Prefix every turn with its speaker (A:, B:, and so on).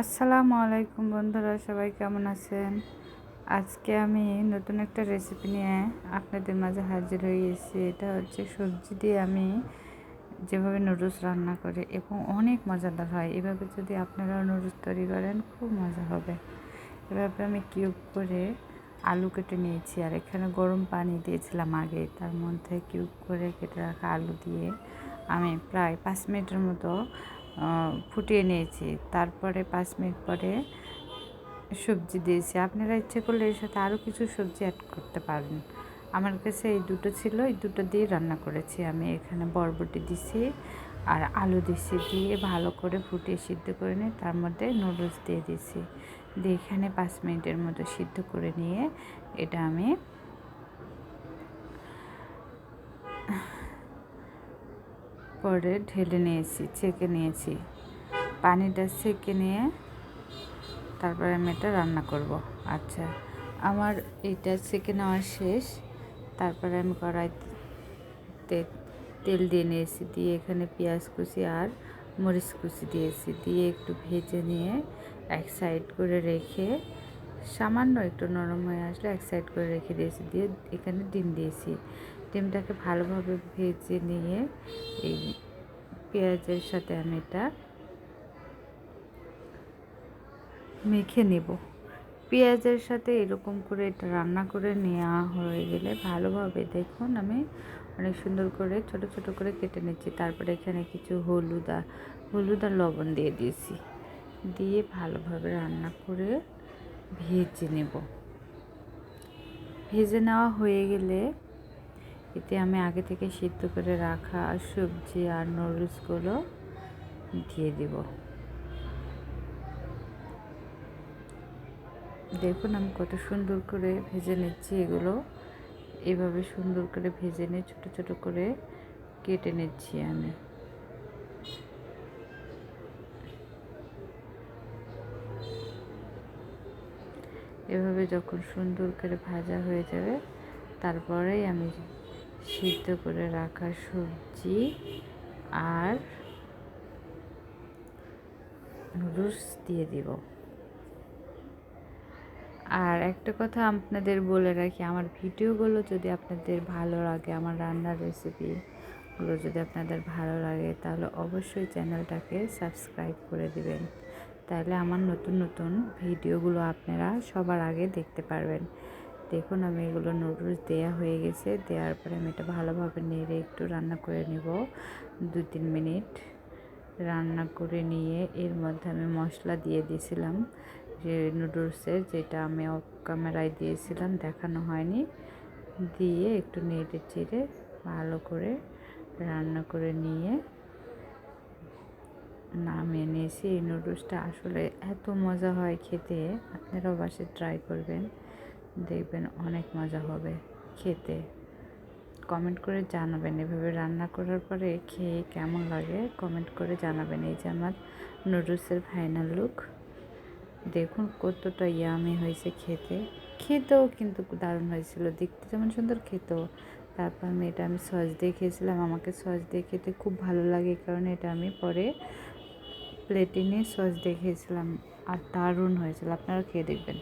A: আসসালামু আলাইকুম বন্ধুরা, সবাই কেমন আছেন? আজকে আমি নতুন একটা রেসিপি নিয়ে আপনাদের মাঝে হাজির হয়ে গেছি এটা হচ্ছে সবজি দিয়ে আমি যেভাবে নুডলস রান্না করি এবং অনেক মজাদার হয়। এভাবে যদি আপনারা নুডলস তৈরি করেন, খুব মজা হবে। এভাবে আমি কিউব করে আলু কেটে নিয়েছি। আর এখানে গরম পানি দিয়েছিলাম আগে। তার মধ্যে কিউব করে কেটে রাখা আলু দিয়ে আমি প্রায় পাঁচ মিনিটের মতো ফুটিয়ে নিয়েছি। তারপরে পাঁচ মিনিট পরে সবজি দিয়েছি। আপনারা ইচ্ছে করলে এর সাথে আরও কিছু সবজি অ্যাড করতে পারেন। আমার কাছে এই দুটো ছিল। এই দুটো দিয়ে রান্না করেছি আমি। এখানে বরবটি দিছি আর আলু দিছি। দিয়ে ভালো করে ফুটিয়ে সিদ্ধ করে নিয়ে তার মধ্যে নুডলস দিয়ে দিছি। দিয়ে এখানে পাঁচ মিনিটের মতো সিদ্ধ করে নিয়ে এটা আমি পরে ঢেলে নিয়েছি, ছেঁকে নিয়েছি। পানিটা ছেঁকে নিয়ে তারপরে আমি এটা রান্না করব। আচ্ছা আমার এটা ছেঁকে নেওয়া শেষ। তারপরে আমি কড়াইতে তেল দিয়ে নিয়েছি, দিয়ে এখানে পেঁয়াজ কুচি আর মরিচ কুচি দিয়েছি। দিয়ে একটু ভেজে নিয়ে এক সাইড করে রেখে সামান্য একটু নরম হয়ে আসলে এক সাইড করে রেখে দিয়েছি। দিয়ে এখানে ডিম দিয়েছি। ডিমটাকে ভালোভাবে ভেজে নিয়ে এই পেঁয়াজের সাথে আমি এটা মেখে নেব। পেঁয়াজের সাথে এরকম করে এটা রান্না করে নেওয়া হয়ে গেলে ভালোভাবে দেখুন আমি অনেক সুন্দর করে ছোট ছোট করে কেটে নিচ্ছি। তারপরে এখানে কিছু হলুদ আর হলুদ আর লবণ দিয়ে দিয়েছি। দিয়ে ভালোভাবে রান্না করে ভেজে নেব। ভেজে নেওয়া হয়ে গেলে এতে আমি আগে থেকে সিদ্ধ করে রাখা সবজি আর নুডলসগুলো দিয়ে দিব। দেখুন আমি কত সুন্দর করে ভেজে নিচ্ছি এগুলো। এভাবে সুন্দর করে ভেজে নিয়ে ছোটো ছোটো করে কেটে নিচ্ছি আমি। এভাবে যখন সুন্দর করে ভাজা হয়ে যাবে, তারপরেই আমি সিদ্ধ করে রাখা সবজি আর নুডলস দিয়ে দিব। আর একটা কথা আপনাদের বলে রাখি, আমার ভিডিওগুলো যদি আপনাদের ভালো লাগে, আমার রান্নার রেসিপিগুলো যদি আপনাদের ভালো লাগে, তাহলে অবশ্যই চ্যানেলটাকে সাবস্ক্রাইব করে দিবেন। তাহলে আমার নতুন নতুন ভিডিওগুলো আপনারা সবার আগে দেখতে পারবেন। দেখুন, আমি এগুলো নুডলস দেওয়া হয়ে গেছে। দেওয়ার পরে আমি এটা ভালোভাবে নেড়ে একটু রান্না করে নেব। দু তিন মিনিট রান্না করে নিয়ে এর মধ্যে আমি মশলা দিয়ে দিয়েছিলাম। যে নুডলসের যেটা আমি ক্যামেরায় দিয়েছিলাম, দেখানো হয়নি। দিয়ে একটু নেড়ে চেড়ে ভালো করে রান্না করে নিয়ে নামিয়ে নিয়েছি। এই নুডলসটা আসলে এত মজা হয় খেতে। আপনারাও বাসে ট্রাই করবেন। দেখবেন অনেক মজা হবে খেতে। কমেন্ট করে জানাবেন। এভাবে রান্না করার পরে খেয়ে কেমন লাগে কমেন্ট করে জানাবেন। এই যে আমার নুডলসের ফাইনাল লুক। দেখুন কতটা ইয়ামি হয়েছে খেতে। খেতেও কিন্তু দারুণ হয়েছিল। দেখতে যেমন সুন্দর, খেতেও। তারপর আমি এটা আমি সস দিয়ে খেয়েছিলাম। আমাকে সস দিয়ে খেতে খুব ভালো লাগে। কারণ এটা আমি পরে প্লেটে নিয়ে সস দিয়ে খেয়েছিলাম। আর দারুণ হয়েছিল। আপনারা খেয়ে দেখবেন।